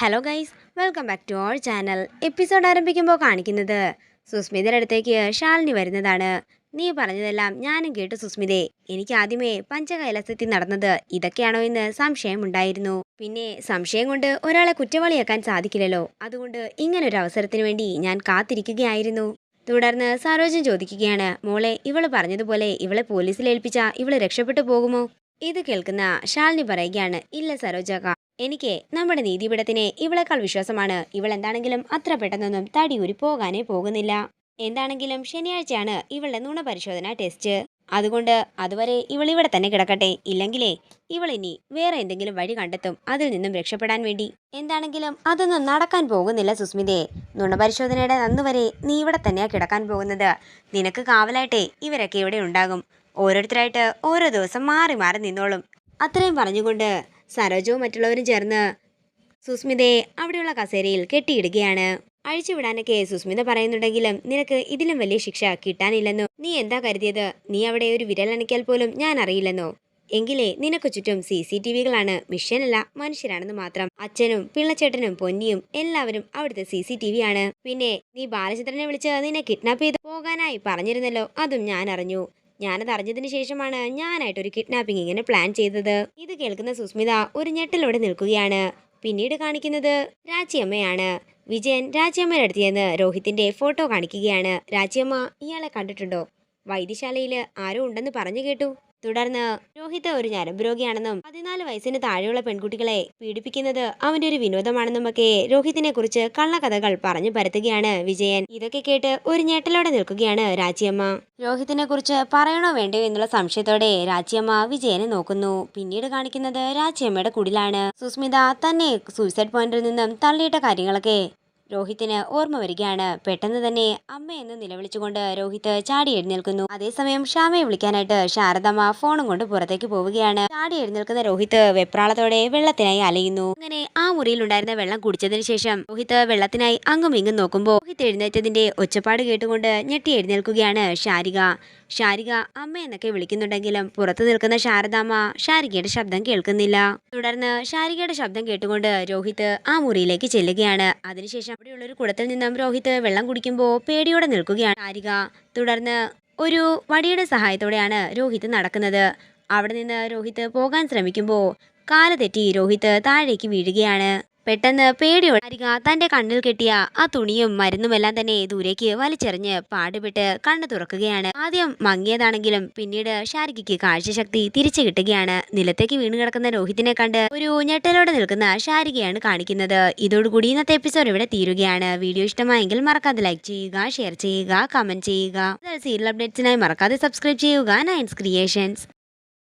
Hello guys welcome back to our channel episode ആരംഭിക്കുമ്പോൾ കാണിക്കുന്നത് സുസ്മിതയുടെ അടുത്തേക്ക് ശാലിനി വരുന്നതാണ്. നീ പറഞ്ഞതെല്ലാം ഞാനും കേട്ടു സുസ്മിതേ. എനിക്ക് ആദ്യമേ പഞ്ചകൈലാസത്തിൽ നടന്നത് ഇതൊക്കെയാണോ എന്ന് സംശയമുണ്ടായിരുന്നു. പിന്നെ സംശയം കൊണ്ട് ഒരാളെ കുറ്റവാളിയാക്കാൻ സാധിക്കില്ലല്ലോ. അതുകൊണ്ട് ഇങ്ങനൊരു അവസരത്തിന് വേണ്ടി ഞാൻ കാത്തിരിക്കുകയായിരുന്നു. തുടർന്ന് സരോജൻ ചോദിക്കുകയാണ് മോളെ ഇവൾ പറഞ്ഞതുപോലെ ഇവളെ പോലീസിൽ ഏൽപ്പിച്ച ഇവൾ രക്ഷപ്പെട്ടു പോകുമോ? ഇത് കേൾക്കുന്ന ശാലിനി പറയുകയാണ് ഇല്ല സരോജക എനിക്ക് നമ്മുടെ നീതിപീഠത്തിനെ ഇവളെക്കാൾ വിശ്വാസമാണ്. ഇവൾ എന്താണെങ്കിലും അത്ര പെട്ടെന്നൊന്നും തടിയൂരി പോകാനേ പോകുന്നില്ല. എന്താണെങ്കിലും ശനിയാഴ്ചയാണ് ഇവളുടെ നുണ പരിശോധന ടെസ്റ്റ് അതുകൊണ്ട് അതുവരെ ഇവൾ ഇവിടെ തന്നെ കിടക്കട്ടെ. ഇല്ലെങ്കിലേ ഇവൾ ഇനി വേറെ എന്തെങ്കിലും വഴി കണ്ടെത്തും. അതിൽ നിന്നും രക്ഷപ്പെടാൻ വേണ്ടി. എന്താണെങ്കിലും അതൊന്നും നടക്കാൻ പോകുന്നില്ല സുസ്മിതേ. നുണപരിശോധനയുടെ അന്ന് വരെ നീ ഇവിടെ തന്നെയാ കിടക്കാൻ പോകുന്നത്. നിനക്ക് കാവലായിട്ടേ ഇവരൊക്കെ ഇവിടെ ഉണ്ടാകും. ഓരോരുത്തരായിട്ട് ഓരോ ദിവസം മാറി മാറി നിന്നോളും. അത്രയും പറഞ്ഞുകൊണ്ട് സരോജവും മറ്റുള്ളവരും ചേർന്ന് സുസ്മിതയെ അവിടെയുള്ള കസേരയിൽ കെട്ടിയിടുകയാണ്. അഴിച്ചുവിടാനൊക്കെ സുസ്മിത പറയുന്നുണ്ടെങ്കിലും നിനക്ക് ഇതിലും വലിയ ശിക്ഷ കിട്ടാനില്ലെന്നോ? നീ എന്താ കരുതിയത്? നീ അവിടെ ഒരു വിരലണിക്കാൽ പോലും ഞാൻ അറിയില്ലെന്നോ? എങ്കിലേ നിനക്ക് ചുറ്റും സി സി ടി വികളാണ്. മിഷ്യനല്ല മനുഷ്യരാണെന്ന് മാത്രം. അച്ഛനും പിള്ളച്ചേട്ടനും പൊന്നിയും എല്ലാവരും അവിടുത്തെ സി സി ടി വി ആണ് പിന്നെ നീ ബാലചന്ദ്രനെ വിളിച്ച് നിന്നെ കിഡ്നാപ്പ് ചെയ്ത് പോകാനായി പറഞ്ഞിരുന്നല്ലോ അതും ഞാൻ അറിഞ്ഞു. ഞാനത് അറിഞ്ഞതിന് ശേഷമാണ് ഞാനായിട്ട് ഒരു കിഡ്നാപ്പിംഗ് ഇങ്ങനെ പ്ലാൻ ചെയ്തത്. ഇത് കേൾക്കുന്ന സുസ്മിത ഒരു ഞെട്ടലോടെ നിൽക്കുകയാണ്. പിന്നീട് കാണിക്കുന്നത് രാജിയമ്മയാണ് വിജയൻ രാജിയമ്മയുടെ അടുത്ത് ചെന്ന് രോഹിത്തിന്റെ ഫോട്ടോ കാണിക്കുകയാണ്. രാജിയമ്മ ഇയാളെ കണ്ടിട്ടുണ്ടോ? വൈദ്യശാലയിൽ ആരോ ഉണ്ടെന്ന് പറഞ്ഞു കേട്ടു. തുടർന്ന് രോഹിത് ഒരു ഞരമ്പ് രോഗിയാണെന്നും പതിനാല് വയസ്സിന് താഴെയുള്ള പെൺകുട്ടികളെ പീഡിപ്പിക്കുന്നത് അവന്റെ ഒരു വിനോദമാണെന്നും ഒക്കെ രോഹിത്തിനെ കുറിച്ച് കള്ളക്കഥകൾ പറഞ്ഞു പരത്തുകയാണ് വിജയൻ. ഇതൊക്കെ കേട്ട് ഒരു ഞെട്ടലോടെ നിൽക്കുകയാണ് രാജിയമ്മ. രോഹിത്തിനെ കുറിച്ച് പറയണോ വേണ്ടയോ എന്നുള്ള സംശയത്തോടെ രാജിയമ്മ വിജയനെ നോക്കുന്നു. പിന്നീട് കാണിക്കുന്നത് രാജിയമ്മയുടെ കുടിലാണ്. സുസ്മിത തന്നെ സൂയിസൈഡ് പോയിന്റിൽ നിന്നും തള്ളിയിട്ട കാര്യങ്ങളൊക്കെ രോഹിത്തിന് ഓർമ്മ വരികയാണ്. പെട്ടെന്ന് തന്നെ അമ്മയെന്ന് നിലവിളിച്ചുകൊണ്ട് രോഹിത് ചാടി എഴുന്നേൽക്കുന്നു. അതേസമയം ശ്യാമയെ വിളിക്കാനായിട്ട് ശാരദമ്മ ഫോണും കൊണ്ട് പുറത്തേക്ക് പോവുകയാണ്. ചാടി എഴുന്നേൽക്കുന്ന രോഹിത് വെപ്രാളത്തോടെ വെള്ളത്തിനായി അലയുന്നു. അങ്ങനെ ആ മുറിയിൽ ഉണ്ടായിരുന്ന വെള്ളം കുടിച്ചതിന് ശേഷം രോഹിത് വെള്ളത്തിനായി അങ്ങും ഇങ്ങും നോക്കുമ്പോൾ രോഹിത് എഴുന്നേറ്റതിന്റെ ഒച്ചപ്പാട് കേട്ടുകൊണ്ട് ഞെട്ടി എഴുന്നേൽക്കുകയാണ് ശാരിക. ശാരിക അമ്മ എന്നൊക്കെ വിളിക്കുന്നുണ്ടെങ്കിലും പുറത്തു നിൽക്കുന്ന ശാരദാമ്മ ശാരികയുടെ ശബ്ദം കേൾക്കുന്നില്ല. തുടർന്ന് ശാരികയുടെ ശബ്ദം കേട്ടുകൊണ്ട് രോഹിത് ആ മുറിയിലേക്ക് ചെല്ലുകയാണ്. അതിനുശേഷം അവിടെയുള്ള ഒരു കുടത്തിൽ നിന്നും രോഹിത് വെള്ളം കുടിക്കുമ്പോൾ പേടിയോടെ നിൽക്കുകയാണ് ആരിക തുടർന്ന് ഒരു വടിയുടെ സഹായത്തോടെയാണ് രോഹിത് നടക്കുന്നത്. അവിടെ നിന്ന് രോഹിത് പോകാൻ ശ്രമിക്കുമ്പോൾ കാൽ തെറ്റി രോഹിത് താഴേക്ക് വീഴുകയാണ്. പെട്ടെന്ന് പേടിയോടെ ശാരിക തന്റെ കണ്ണിൽ കെട്ടിയ ആ തുണിയും മരുന്നുമെല്ലാം തന്നെ ദൂരേക്ക് വലിച്ചെറിഞ്ഞ് പാടുപെട്ട് കണ്ണു തുറക്കുകയാണ്. ആദ്യം മങ്ങിയതാണെങ്കിലും പിന്നീട് ഷാരികയ്ക്ക് കാഴ്ചശക്തി തിരിച്ചു കിട്ടുകയാണ്. നിലത്തേക്ക് വീണ് കിടക്കുന്ന രോഹിത്തിനെ കണ്ട് ഒരു ഞെട്ടലോടെ നിൽക്കുന്ന ഷാരികയാണ് കാണിക്കുന്നത്. ഇതോടുകൂടി ഇന്നത്തെ എപ്പിസോഡ് ഇവിടെ തീരുകയാണ്. വീഡിയോ ഇഷ്ടമായെങ്കിൽ മറക്കാതെ ലൈക്ക് ചെയ്യുക ഷെയർ ചെയ്യുക കമന്റ് ചെയ്യുക. സീരിയൽ അപ്ഡേറ്റ്സിനായി മറക്കാതെ സബ്സ്ക്രൈബ് ചെയ്യുക. നയൻസ് ക്രിയേഷൻസ്